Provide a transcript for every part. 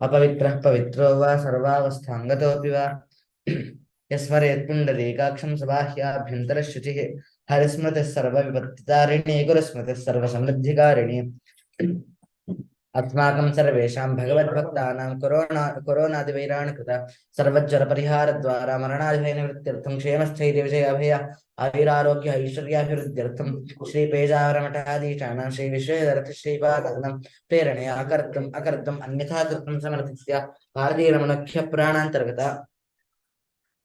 అపవిత్ర పవిత్రో వా సర్వావస్థాంగతోపి వా యస్మరేత్పుండరీకాక్షం సబాహ్యాభ్యంతర శుచి హరిస్మృతి సర్వ విపత్తితారిణి గురుస్మృతి సర్వ సమృద్ధికారిణి अस्माकं सर्वेषां भगवद्भक्तानां कोरोना कोरोनादिवैराणकृत सर्वज्वरपरिहारद्वारा मरणादिभयनिवृत्त्यर्थं क्षेमस्थैर्यविजयाभय, आयुरारोग्य ऐश्वर्याभिवृद्ध्यर्थं श्रीपेजावरमठाधीशानां श्रीविश्वेश्वरश्रीपादानां प्रेरणया अकर्तुम् अकर्तुम् अन्यथा कर्तुं समर्थस्य भारतीयरमणख्यपुराणान्तर्गत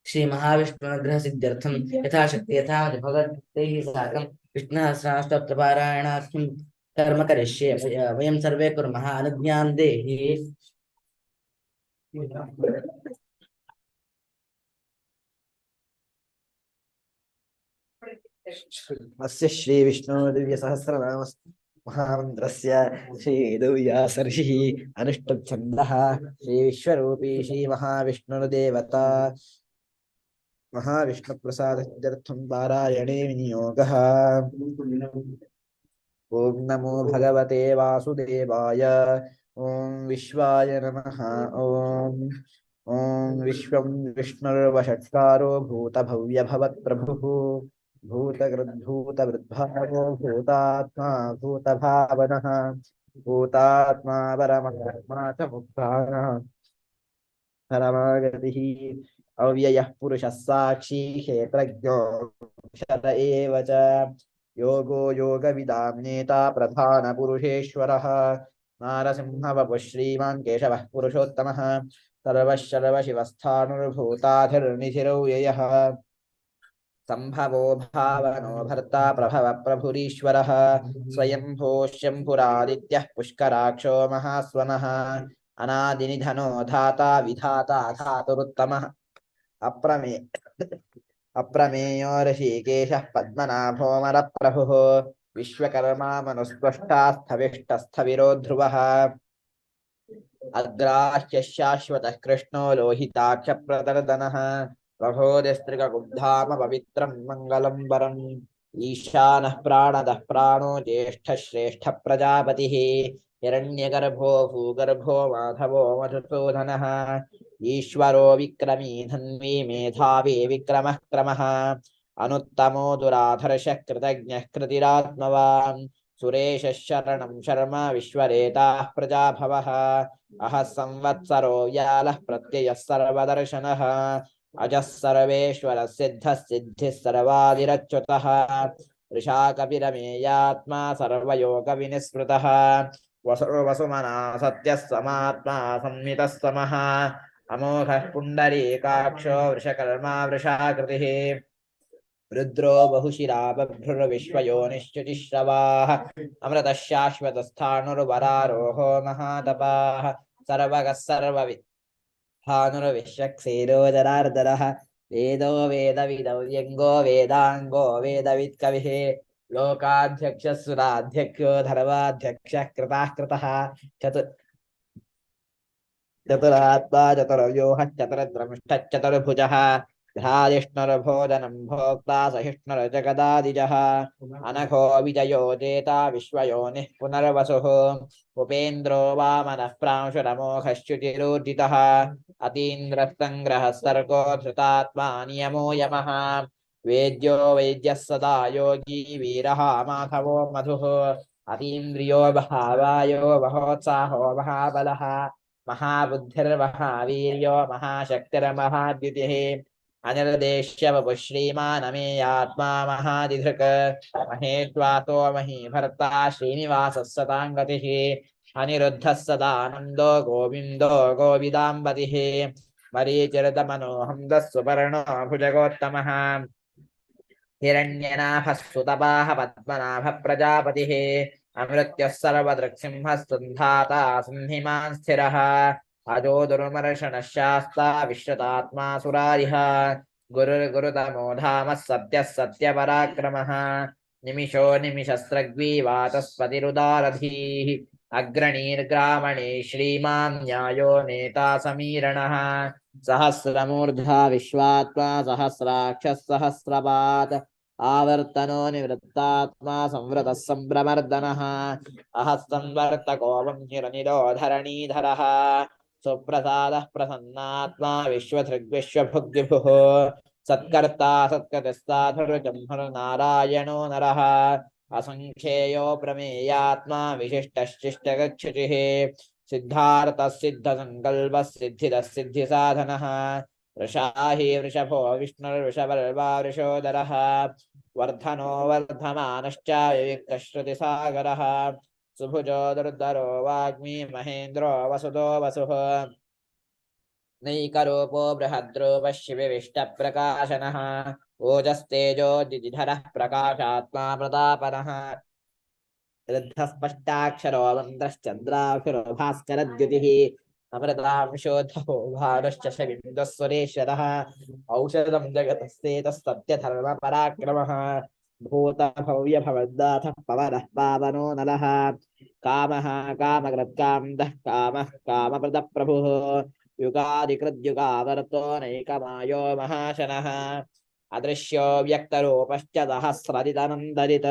श्रीमहाविष्णुनुग्रहसिद्ध्यर्थं यथाशक्ति यथा भगवद्भक्तैः साकं विष्णुसहस्रस्तोत्रपारायणाख्यं कर्म करिष्ये वय- सर्वे कुर्मः। अनुज्ञां देहि। अस्य श्रीविष्णुदिव्यसहस्रनाम महामन्त्रस्य श्रीदिव्यासर्षिः अनुष्टुप्छन्दः। श्रीविश्वरूपी श्रीमहाविष्णुर्देवता। महाविष्णुप्रसादत्यर्थं पारायणे विनियोगः। ॐ नमो भगवते वासुदेवाय। ॐ विश्वाय नमः। ॐ। ॐ विश्वं विष्णुर्वषट्कारो भूतभव्यभवत्प्रभुः भूतकृद्भूतवृद्भावो भूतात्मा, भूतभावनः। भूतात्मा परमात्मा च मुक्तानः। परमागतिः अव्ययः पुरुषः साक्षी क्षेत्रज्ञो क्षर एव च। योगो योगविदां नेता प्रधानपुरुषेश्वरः। नारसिंहवपुः श्रीमान् केशवः पुरुषोत्तमः। सर्वः सर्वशिवस्थाणुर्भूताधिर्निधिरव्ययः सम्भवो भावनो भर्ता प्रभव प्रभुरीश्वरः स्वयंभो शम्भुरादित्यः पुष्कराक्षो महास्वनः। अनादिनिधनो धाता विधाता धातुरुत्तमः। अप्रमे अप्रमेयो ऋषिकेशः पद्मनाभोमरप्रभुः विश्वकर्मा मनुस्पृष्टा स्थविष्टस्थविरो ध्रुवः अग्राह्य शाश्वतः कृष्णो लोहिताक्षप्रदर्दनः। प्रभोदिस्त्रिगुब्धाम पवित्रं मङ्गलं वरम् ईशानः प्राणदः प्राणो ज्येष्ठः श्रेष्ठः प्रजापतिः हिरण्यगर्भो भूगर्भो माधवो मधुसूदनः। ईश्वरो विक्रमी धन्वी मेधावी विक्रमः क्रमः। अनुत्तमो दुराधर्षः कृतज्ञः कृतिरात्मवान्। सुरेशः शरणं शर्म विश्वरेताः प्रजाभवः। अहः संवत्सरो व्यालः प्रत्ययः सर्वदर्शनः। अजः सर्वेश्वरः सिद्धः सिद्धिः सर्वादिरच्युतः। वृषाकपिरमेयात्मा सर्वयोगविनिस्मृतः वसु वसुमना सत्यः समात्मा संमितः समः। अमोघः पुण्डरीकाक्षो वृषकर्मा वृषाकृतिः। रुद्रो बहुशिरा बभ्रुर्विश्वयोनिश्चुतिश्रवाः अमृतः शाश्वतस्थाणुर्वरारोहो महातपाः। सर्वगः सर्ववित् भानुर्विश्वक्सेरोदरार्दरः वेदो वेदविदव्यङ्गो वेदाङ्गो वेदवित्कविः। लोकाध्यक्षः सुराध्यक्षो धर्माध्यक्षः कृताः कृतः। चतु चतुरात्मा चतुर्व्यूहः चतुर्द्रंष्टश्चतुर्भुजः घ्रादिष्णुर्भोजनं भोक्ता सहिष्णुर्जगदादिजः। अनघो विजयो जेता विश्वयोनिः पुनर्वसुः। उपेन्द्रो वामनः प्रांशुरमोघश्च्युतिरोर्जितः। अतीन्द्रसङ्ग्रहः सर्गो धृतात्मा नियमो यमः। वेद्यो वैद्यः सदा योगी वीरः माधवो मधुः। अतीन्द्रियो भावायो महोत्साहो महाबलः। महाबुद्धिर्महावीर्यो महाशक्तिर्महाद्युतिः अनिर्देश्यवपुः श्रीमानमेयात्मा महादिधृक् महेश्वासो महीभर्ता श्रीनिवासः सताङ्गतिः अनिरुद्धः सदानन्दो गोविन्दो गोविदाम्बतिः। मरीचिरतमनोहंसः सुपर्णो भुजगोत्तमः हिरण्यनाभः सुतपाः पद्मनाभः प्रजापतिः अमृत्युः सर्वदृक्सिंहः सन्धाता सन्धिमान् स्थिरः। अजो दुर्मर्षणः शास्ता विश्रुतात्मा सुरारिः गुरुर्गुरुतमो धामः सत्यः सत्यपराक्रमः। निमिषो निमिषस्रग्वी वाचस्पतिरुदारधीः अग्रणीर्ग्रामणे श्रीमान् न्यायो नेता समीरणः। सहस्रमूर्धा विश्वात्मा, सहस्राक्षः सहस्रपात् आवर्तनो निवृत्तात्मा संवृतः सम्भ्रमर्दनः अहः संवर्तको वंशिरनिरोधरणीधरः सुप्रसादः प्रसन्नात्मा विश्वधृग्विश्वभुग्विभुः सत्कर्ता सत्कृतस्ताधुर्जम्भुर्नारायणो नरः असङ्ख्येयो प्रमेयात्मा विशिष्टश्चिष्टगच्छुचिः सिद्धार्थः सिद्धसङ्कल्पः सिद्धिदः सिद्धिसाधनः वृषाहि वृषभो विष्णुर्वृषभर्वा वृषोदरः वर्धनो वर्धमानश्च विविक्तश्रुतिसागरः सुभुजो दुर्धरो वाग्मी महेन्द्रो वसुतो वसुः। नैकरूपो बृहद्रूपः ओजस्तेजो दिजिधरः प्रकाशात्मा प्रतापनः। वृद्धस्पष्टाक्षरो मन्द्रश्चन्द्राक्षरो भास्करद्युतिः। अमृतांशोधो भारश्च शविन्दुस्वरेश्वरः औषधं जगतस्तेतस्तत्यधर्मपराक्रमः भूतभव्यभवद्दाथः पवनः पावनो नलः। कामः कामकृत्कान्दः कामः कामप्रदप्रभुः युगादिकृद्युगावर्तो नैकमायो महाशनः। अदृश्यो व्यक्तरूपश्च सहस्रदितनन्ददित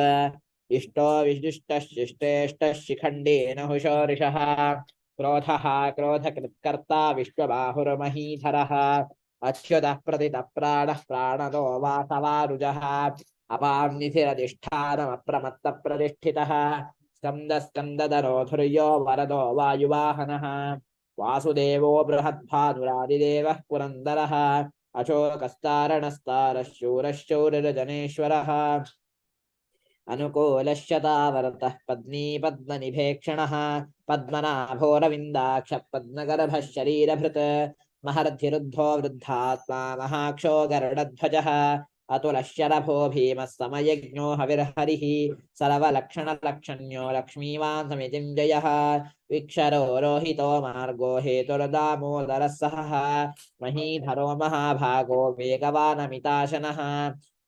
इष्टो विशिष्टशिष्टेष्टः शिखण्डेन हुशोरिषः क्रोधः क्रोधकृत्कर्ता विश्वबाहुर्महीधरः। अच्युतः प्रतितप्राणः प्राणदो वासवारुजः अपान्निधिरधिष्ठानमप्रमत्तप्रतिष्ठितः स्कन्दस्कन्दधरोधुर्यो वरदो वायुवाहनः। वासुदेवो बृहद्भानुरादिदेवः पुरन्दरः। अशोकस्तारणस्तारः शूरः शौरिरजनेश्वरः अनुकूलश्यतावरतः पत्नी पद्मनिभेक्षणः पद्मनाभोरविन्दाक्षः पद्मगर्भः शरीरभृत् महर्धिरुद्धो वृद्धात्मा महाक्षो गरुडध्वजः अतुलश्यरभो भीमः समयज्ञो हविर्हरिः सर्वलक्षणलक्षण्यो लक्ष्मीवान् समितिञ्जयः विक्षरो रोहितो मार्गो हेतुर्दामोदरः सहः महीधरो महाभागो वेगवानमिताशनः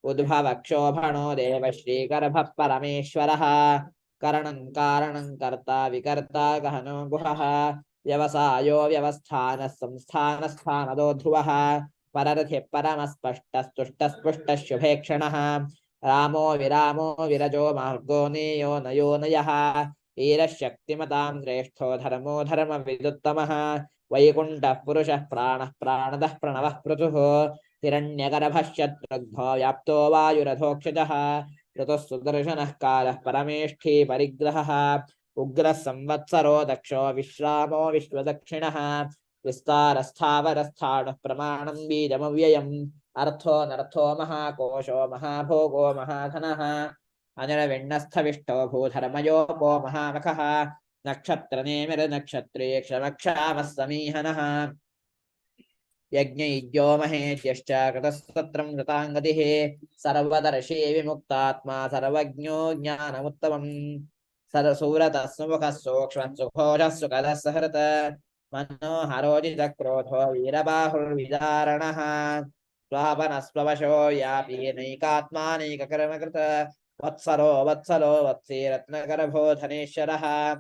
उद्भवक्षोभणो देवश्रीगर्भः परमेश्वरः करणं कारणं कर्ता विकर्ता गहनो गुहः। व्यवसायो व्यवस्थानः संस्थानस्थानदो ध्रुवः। पररथिः परमस्पष्टस्तुष्टस्पुष्टः रामो विरामो विरजो मार्गो नेयो नयो नयः। वीरशक्तिमतां श्रेष्ठो धर्मो धर्मविदुत्तमः। वैकुण्ठः पुरुषः प्राणः प्राणदः प्रणवः पृथुः। हिरण्यगर्भः शत्रुघ्नो व्याप्तो वायुरथोक्षजः ऋतुः सुदर्शनः कालः परमेष्ठी परिग्रहः। उग्रः संवत्सरो दक्षो विश्रामो विश्वदक्षिणः, विस्तारस्थावरस्थाणुः प्रमाणं बीजमव्ययम्। अर्थो नर्थो महाकोशो महाभोगो महाधनः अनिरविण्णस्थविष्टो भूधर्मयोपो महामखः नक्षत्रनेमिर्नक्षत्रे क्षमक्षामः समीहनः। यज्ञयुज्यो महेश्यश्च कृतस्तत्रं कृताङ्गतिः सर्वदर्शी विमुक्तात्मा, सर्वज्ञो ज्ञानमुत्तमम्। सरसूरतः सुमुखः सूक्ष्मः सुघोषः सुखदः सहृत। मनोहरोजितक्रोधो वीरबाहुर्विदारणः। स्वापनस्ववशो यापि नैकात्मानैककर्मकृत। वत्सरो, वत्सलो वत्से रत्नगर्भो धनेश्वरः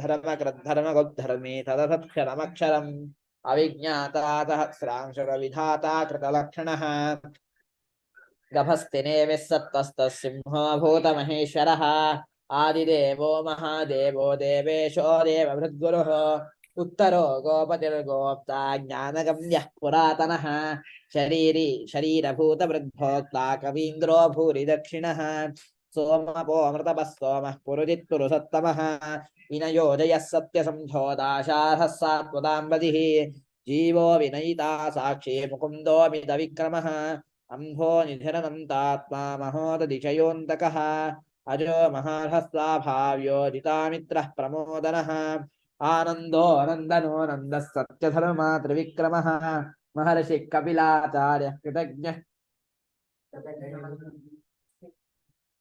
धर्मकृद्धर्मगुद्धर्मे तदसत्क्षरमक्षरम् अविज्ञाता सहस्रांशुरविधाता सिंहो भूतमहेश्वरः। आदिदेवो महादेवो देवेशो देवभृद्गुरुः। उत्तरो गोपतिर्गोप्ता ज्ञानगम्यः पुरातनः। शरीरी शरीरभूतवृद्धोक्ता कवीन्द्रो भूरि दक्षिणः सोमपोऽमृतपः सोमः पुरुजित्पुरुषोत्तमः। विनयोजयः सत्यसंधोदाशार्हः सात्वताम्बदिः जीवो विनयिता साक्षी मुकुन्दो मितविक्रमः अम्भो निधिरनन्तात्मा महोदधिशयोऽन्तकः अजो महार्हस्वाभाव्यो जितामित्रः प्रमोदनः आनन्दो नन्दनो नन्दः सत्यधर्मा त्रिविक्रमः महर्षिः कपिलाचार्यः कृतज्ञः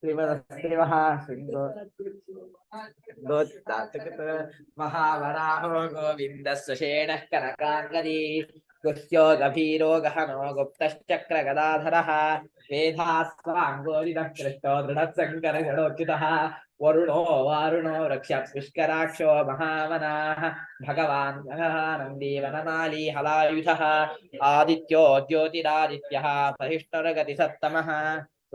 श्रीमदस्देवः शृङ्गो महावराहो गोविन्दस्वशेणः कनकाङ्गदी। गुह्यो गभीरो गहनो गुप्तश्चक्रगदाधरः। वेधास्वाङ्गोरिदः कृष्टो दृढः सङ्करगणोच्युतः वरुणो वारुणो वृक्षः पुष्कराक्षो महावनाः। भगवान् नन्दी वनमाली हलायुधः। आदित्यो ज्योतिरादित्यः। सहिष्णुरगतिसत्तमः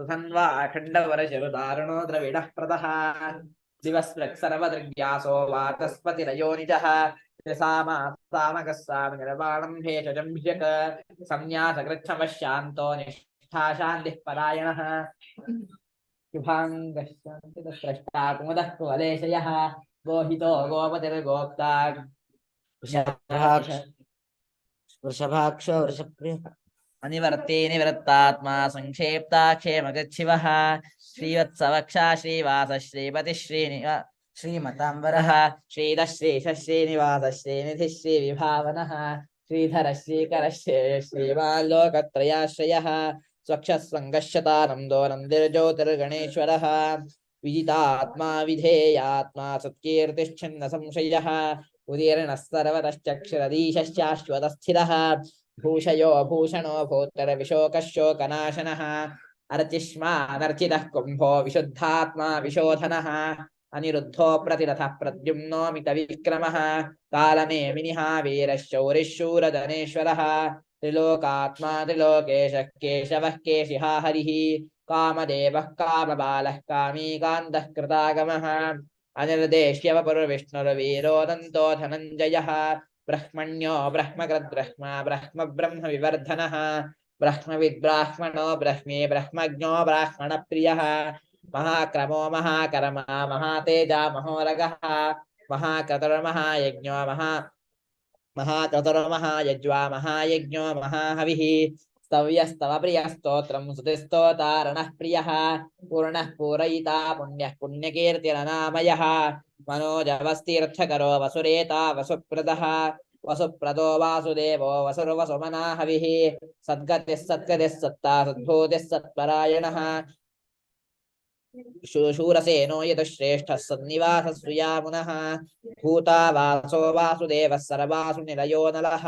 सुधन्वा अखण्डवरशरुदारुणो द्रविडः प्रदः। दिवस्पृक् सर्वदृग्यासो वाचस्पतिरयोनिजः। सामा सामकः सामनिर्वाणं भेषजम्भ्यक संन्यासकृच्छमशान्तो निष्ठा शान्तिः परायणः कुवलेशयः गोहितो गोपतिर्गोप्ता। वृषभाक्ष अनिवर्ते निवृत्तात्मा संक्षेप्ताक्षेमगच्छिवः श्रीवत्सवक्षा श्रीवास श्रीपति श्रीनिवा श्रीमताम्बरः। श्रीधः श्रीश श्रीनिवास श्रीधर श्रीकर श्री श्रीमाल्लोकत्रयाश्रयः स्वक्षस्वङ्गश्यतानन्दो नन्दिर्ज्योतिर्गणेश्वरः विजितात्मा विधेयात्मा सत्कीर्तिश्छन्न संशयः उदीर्णः सर्वतश्चक्षुरधीशश्चाश्वतस्थिरः। भूषयो भूषणो भूत्तरविशोकः शोकनाशनः अर्चिष्मानर्चितः कुम्भो विशुद्धात्मा विशोधनः अनिरुद्धो प्रतिरथः प्रद्युम्नो मितविक्रमः कालनेमिनिः वीरः शौरिः शूरधनेश्वरः त्रिलोकात्मा त्रिलोकेशः केशवः केशिहा हरिः कामदेवः कामबालः कामीकान्तः कृतागमः अनिर्देश्यवपुर्विष्णुर्वीरोदन्तो धनञ्जयः ब्रह्मण्यो ब्रह्मकृद्ब्रह्मा ब्रह्म ब्रह्म विवर्धनः ब्रह्मविद्ब्राह्मणो ब्रह्मे ब्रह्मज्ञो ब्राह्मणप्रियः, महाक्रमो महाकर्मा, महातेजा महोरगः महाक्रतुर्महायज्ञो महा महाक्रतुर्महायज्वा महायज्ञो महाहविः स्तव्यस्तव प्रियस्तोत्रं स्तुतिस्तोतारणः प्रियः पूर्णः पूरयिता पुण्यः पुण्यकीर्तिरनामयः मनोजवस्तीर्थकरो वसुरेता वसुप्रदः वसुप्रदो वासुदेवो वसुर्वसुमना हविः सद्गतिः सत्कतिः सत्ता सद्भूतिः सत्परायणः शूरसेनो यतः श्रेष्ठः सन्निवासः सुयामुनः भूता वासो वासुदेवः सर्वासु निलयो नलः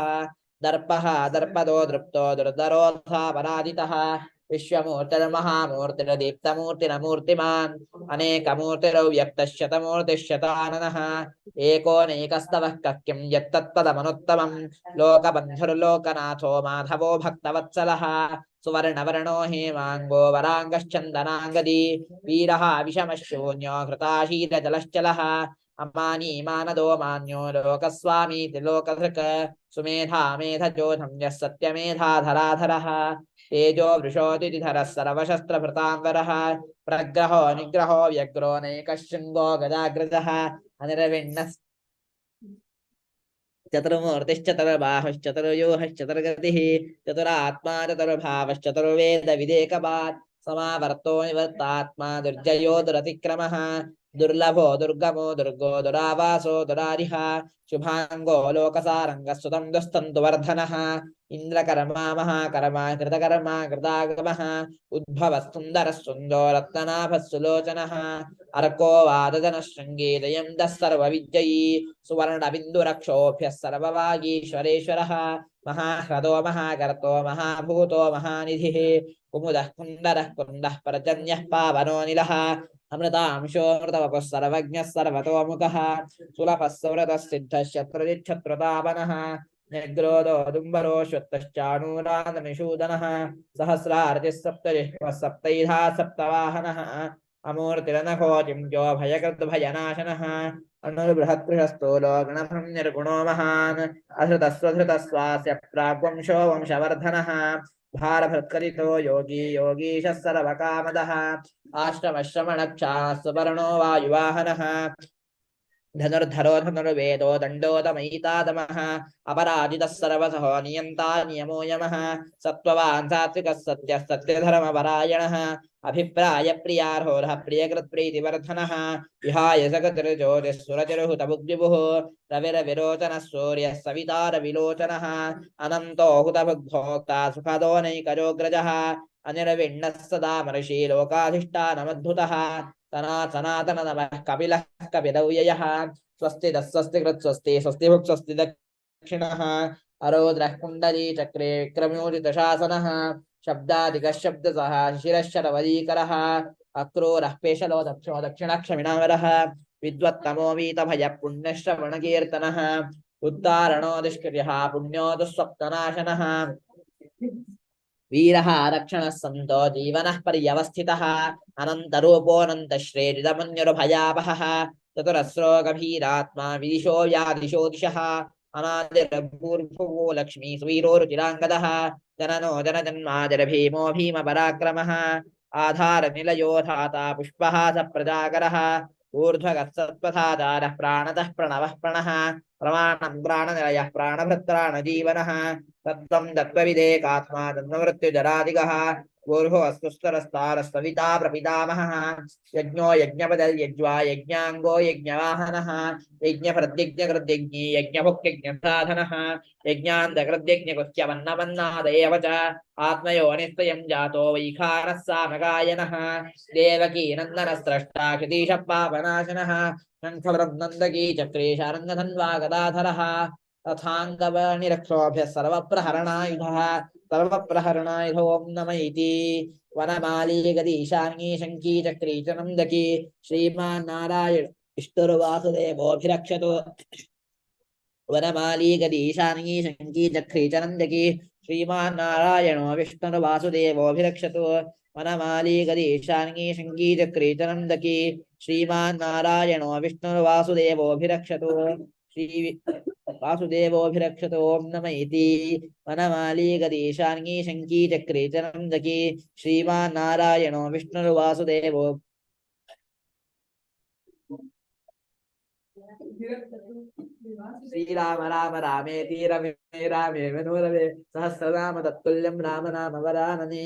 दर्पः, दर्पदो दृप्तो दुर्धरोऽथा पराजितः विश्वमूर्तिर्महामूर्तिर्दीप्तमूर्तिरमूर्तिमान् अनेकमूर्तिरव्यक्तः शतमूर्तिः शताननः एकोनैकस्तवः कः किं यत्तत्पदमनुत्तमम्। लोकबन्धुर्लोकनाथो माधवो भक्तवत्सलः। सुवर्णवर्णो हेमाङ्गो वराङ्गश्चन्दनाङ्गदी। वीरः विषमशून्यो घृताशीलजलश्चलः। अमानी मानदो मान्यो लोकस्वामी त्रिलोकधृक् सुमेधा मेधजोधम्यः सत्यमेधाधराधरः तेजो वृषोदिधरः सर्वशस्त्रभृताम्बरः प्रग्रहो निग्रहो व्यग्रो नैकशृङ्गो गदाग्रजः। अनिर्विण्णः चतुर्मूर्तिश्चतुर्बाहुश्चतुर्व्यूहश्चतुर्गतिः। चतुरात्मा चतुर्भावश्चतुर्वेदविदेकवात् समावर्तो निवर्तात्मा दुर्जयो दुरतिक्रमः। दुर्लभो दुर्गमो दुर्गो दुरावासो दुरारिः शुभांगो लोकसारङ्गः दुस्तं वर्धनः। इन्द्रकर्मा महाकर्मा कृतकर्मा, कृतागमः उद्भवः सुन्दरः सुन्दो रत्ननाभः सुलोचनः अर्को वादजनः शृङ्गी जयन्तः सर्वविजयी सुवर्णबिन्दुरक्षोभ्यः सर्ववागीश्वरेश्वरः महाह्रदो, महाकर्तो, महाभूतो, महानिधिः, कुमुदः कुन्दरः, कुन्दः पर्जन्यः पावनोऽनिलः अमृतांशोऽमृतवपुः सर्वज्ञः, सर्वतोमुखः, सुलभः, सुव्रतः निग्रोधो दुम्बरो श्वत्तश्चाणूराधनिषूदनः सहस्रार्तिः सप्तजिह्वः सप्तैधा सप्तवाहनः अमूर्तिरनखो चिञ्चो भयकृद्भयनाशनः अणुर्बृहत्कृशस्थूलो गणभं निर्गुणो महान्। अधृतस्वधृतस्वास्य प्राग्वंशो वंशवर्धनः। भारभृत्कलितो योगी योगीशः सर्वकामदः। आश्रमश्रमणक्षाः सुवर्णो वायुवाहनः। धनुर्धरो धनुर्वेदो दण्डोदमयितादमः अपराजितः सर्वसहो नियन्ता नियमो यमः, सत्त्ववान् सात्विकः सत्यः सत्यधर्मपरायणः, अभिप्रायप्रियार्होरः प्रियकृत्प्रीतिवर्धनः, विहाय जगतिर्ज्योतिः सुरतिर्हुतभुग्विभुः रविरविरोचनः सूर्यः सवितारविलोचनः अनन्तो हुतभुग्भोक्ता सुखदो नैकजोऽग्रजः अनिर्विण्णः सदा महर्षि लोकाधिष्ठानमद्भुतः सना सनातन नमः कपिलः कपिलव्ययः स्वस्ति दः स्वस्ति स्वस्ति भुक् स्वस्ति दक्षिणः। अरोद्रः कुण्डली चक्रे विक्रम्योदितशासनः शब्दादिकः शब्दसः शिशिरः शरवदीकरः अक्रूरः पेशलो दक्षो दक्षिणक्षमिणावरः, विद्वत्तमो वीतभयः पुण्यश्रवणकीर्तनः उत्तारणो दुष्कृर्यः पुण्यो दुःस्वप्ननाशनः वीरः रक्षणः सन्तो जीवनः पर्यवस्थितः। अनन्तरूपोऽनन्तश्रेरितमन्युर्भयावहः। चतुरस्रो गभीरात्मा विदिशो व्यादिशो दिशः। अनादिर्भूर्भुवो लक्ष्मी सुवीरो रुचिराङ्गदः जननो जनजन्मादिर भीमो भीमपराक्रमः। आधारनिलयो धाता पुष्पः स प्रजागरः ऊर्ध्वगत्सत्त्वधाधारः प्राणतः प्रणवः प्रणः। प्रमाणं प्राणनिलयः प्राणभृत्राणजीवनः। तत्त्वं दत्तविदेकात्मा दन्तमृत्युजरादिगः गोर्हो अस्तुस्तरस्तारस्तविता प्रपितामहः। यज्ञो यज्ञपदल्यज्वा यज्ञाङ्गो यज्ञवाहनः। यज्ञप्रत्यज्ञकृद्यज्ञी यज्ञभुक्यज्ञसाधनः यज्ञान्तकृद्यज्ञकुत्यवन्नवन्नादयव च। आत्मयोनिस्तयं जातो वैखारः सामगायनः। देवकीनन्दनस्रष्टा क्षितीशपापनाशनः शङ्खवृन्दन्दकी चक्रेशारङ्गधन्वा रथाङ्गवनिरक्षोभ्यः सर्वप्रहरणायुधः। सर्वप्रहरणायुधो नम इति वनमालीगदीशाङ्गी शङ्की चक्रीचनं दकी श्रीमान्नारायण। इष्टुर्वासुदेवोऽभिरक्षतु वनमालीगदीशाङ्गी शङ्की चक्रीचनं दकी श्रीमान्नारायणो। विष्णुर्वासुदेवोऽभिरक्षतु। श्री वासुदेवोऽभिरक्षतो ॐ नम इति। वनमाली गदीशाङ्गी शङ्की चक्रे च नन्दकी श्रीमान्नारायणो विष्णुर्वासुदेवो। श्रीराम राम रामेति रमे, रामे मनोरमे सहस्रनाम तत्तुल्यं राम नाम वरानने।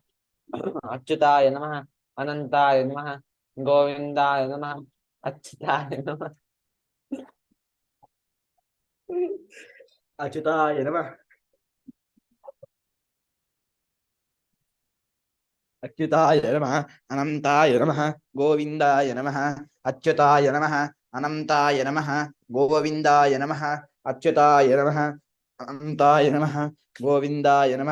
अच्युताय नम अनंताय नम, गोविन्दाय नम, अच्युताय नम। अच्युताय नम। अच्युताय नम अनंताय नम गोविंदय नम, अच्युताय नम अनंताय नम गोविंदय नम, अच्युताय नम अनंताय नम गोविंदय नम।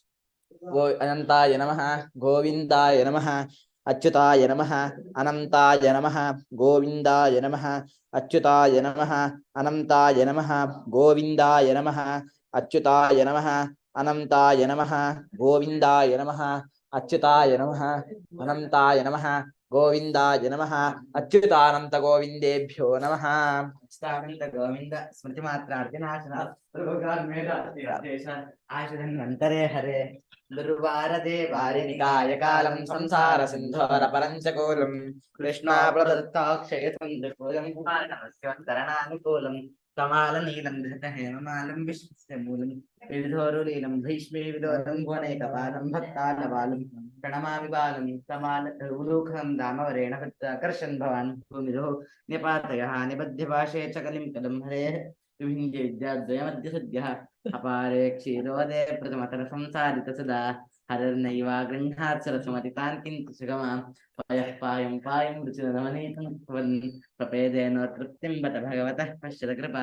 గో అనంతాయ నమ గోవిందాయ నమ అచ్యుతాయ నమ అనంతాయ నమ గోవిందాయ నమ అచ్యుతాయ నమ అనంతాయ నమ గోవిందాయ నమ అచ్యుతాయ నమ అనంతాయ నమ గోవిందాయ నమ అచ్యుతాయ నమ అనంతాయ నమ గోవిందాయ నమ అచ్యుతానంత గోవిందేభ్యో నమ. అచ్యుతానంద గోవింద స్మృతి మాత్రార్జనాశనాశనంతరే హరే దుర్వారదే వారినికాయ కాలం दुर्वारदेवारिनिकायकालं संसारसिन्धोरपरञ्चकोलं कृष्णाप्रदत्ताक्षयतरणानुकूलं कमालनीलं धृतहेममालं विश्वस्य मूलं विविधोरुलीलं भीष्मे भक्तालबालं प्रणमामि बालं दामवरेण भवान् भूमिरो निपातयः निबध्यभाषे च कलिं कलं हरेः विभिन्य विद्याद्वयमद्य सद्यः అపారే క్షీరోదే ప్రథమతర సంసారిత సదా హరర్నైవా గృహాత్సరసమతితాన్ కింతు సుగమాం పయః పాయం పాయం రుచిరమనీతం కువన్ ప్రపేదేనో తృప్తిం బత భగవతః పశ్యత కృప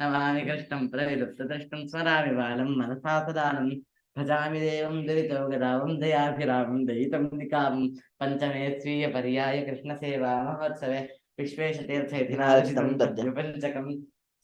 నమామి కృష్ణం ప్రవిలుప్తదృష్టం స్మరామి బాలం మనసా సదానం భజామి దేవం దరితో గదావం దయాభిరామం దయితం నికామం పంచమే స్వీయ పర్యాయ కృష్ణసేవా మహోత్సవే విశ్వేశ తీర్థ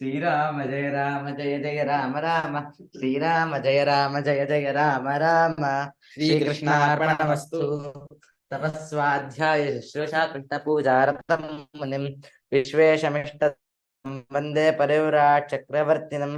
శ్రీరామ జయ రామ జయ జయ రామ రామ. శ్రీరామ జయ రామ జయ జయ రామ రామ. శ్రీకృష్ణార్పణమస్తు. తపస్వాధ్యాయ శుశ్రూషా కృష్ణ పూజారథం మునిం. విశ్వేశమిష్ట వందే పరివ్రాట్ చక్రవర్తినం.